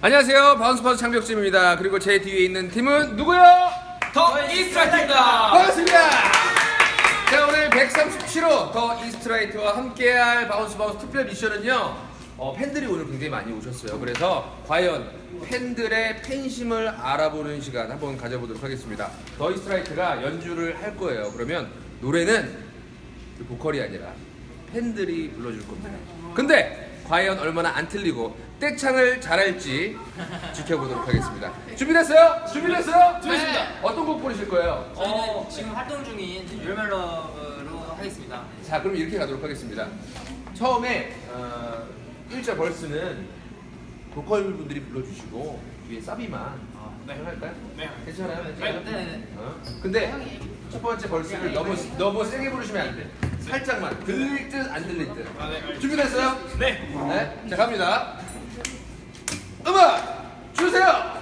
안녕하세요. 바운스파운스 장벽진입니다. 그리고 제 뒤에 있는 팀은 누구요? 더 이스트라이트입니다. 반갑습니다. 자, 오늘 137호 더 이스트라이트와 함께할 바운스 바운스 특별 미션은요. 어, 팬들이 오늘 굉장히 많이 오셨어요. 그래서 과연 팬들의 팬심을 알아보는 시간 한번 가져보도록 하겠습니다. 더 이스트라이트가 연주를 할 거예요. 그러면 노래는 그 보컬이 아니라 팬들이 불러줄 겁니다. 근데 과연 얼마나 안 틀리고 떼창을 잘할지 지켜보도록 하겠습니다. 준비됐어요? 준비됐어요? 준비됐습니다. 네. 어떤 곡 부르실 거예요? 저희는 지금 활동 중인 유얼멜러로 하겠습니다. 자, 그럼 이렇게 가도록 하겠습니다. 처음에 어, 1절 벌스는 보컬 분들이 불러주시고 위에 사비만 네. 할까요? 네. 괜찮아요? 네, 괜찮아요? 네, 네. 어? 근데 첫 번째 벌스를 너무 너무 세게 부르시면 안 돼. 살짝만 들릴 듯 안 들릴 듯. 아, 네. 준비됐어요? 네. 네. 자 갑니다. 음악 주세요.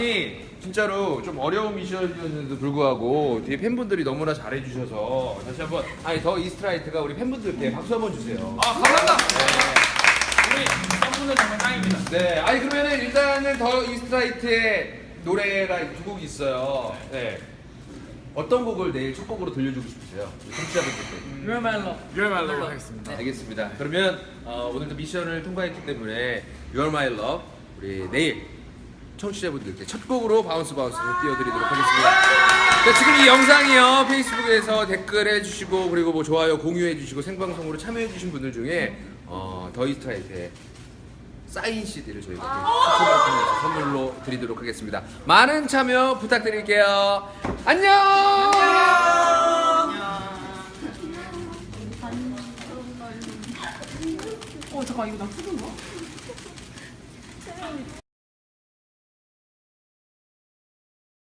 아니 진짜로 좀 어려운 미션이었는데도 불구하고 뒤에 팬분들이 너무나 잘해주셔서 다시 한번 아니 더 이스트라이트가 우리 팬분들께 박수 한번 주세요. 아, 감사합니다. 우리 팬분들 정말 짱입니다. 네, 아니 그러면은 일단은 더 이스트라이트의 노래가 두 곡이 있어요. 네. 어떤 곡을 내일 첫 곡으로 들려주고 싶으세요? 우리 청취자분들께. 유얼멜러. 유얼멜러로 하겠습니다. 알겠습니다. 그러면 어, 오늘도 미션을 통과했기 때문에 You're My Love 우리 내일 청취자분들께 첫 곡으로 바운스 바운스를 띄워드리도록 하겠습니다. 자, 지금 이 영상이요 페이스북에서 댓글 해 주시고 그리고 뭐 좋아요 공유해 주시고 생방송으로 참여해 주신 분들 중에 어, 더이스트라이트의 사인 CD를 저희가 선물로 드리도록 하겠습니다. 많은 참여 부탁드릴게요. 안녕. 어 잠깐 이거 나 쓰는 거야?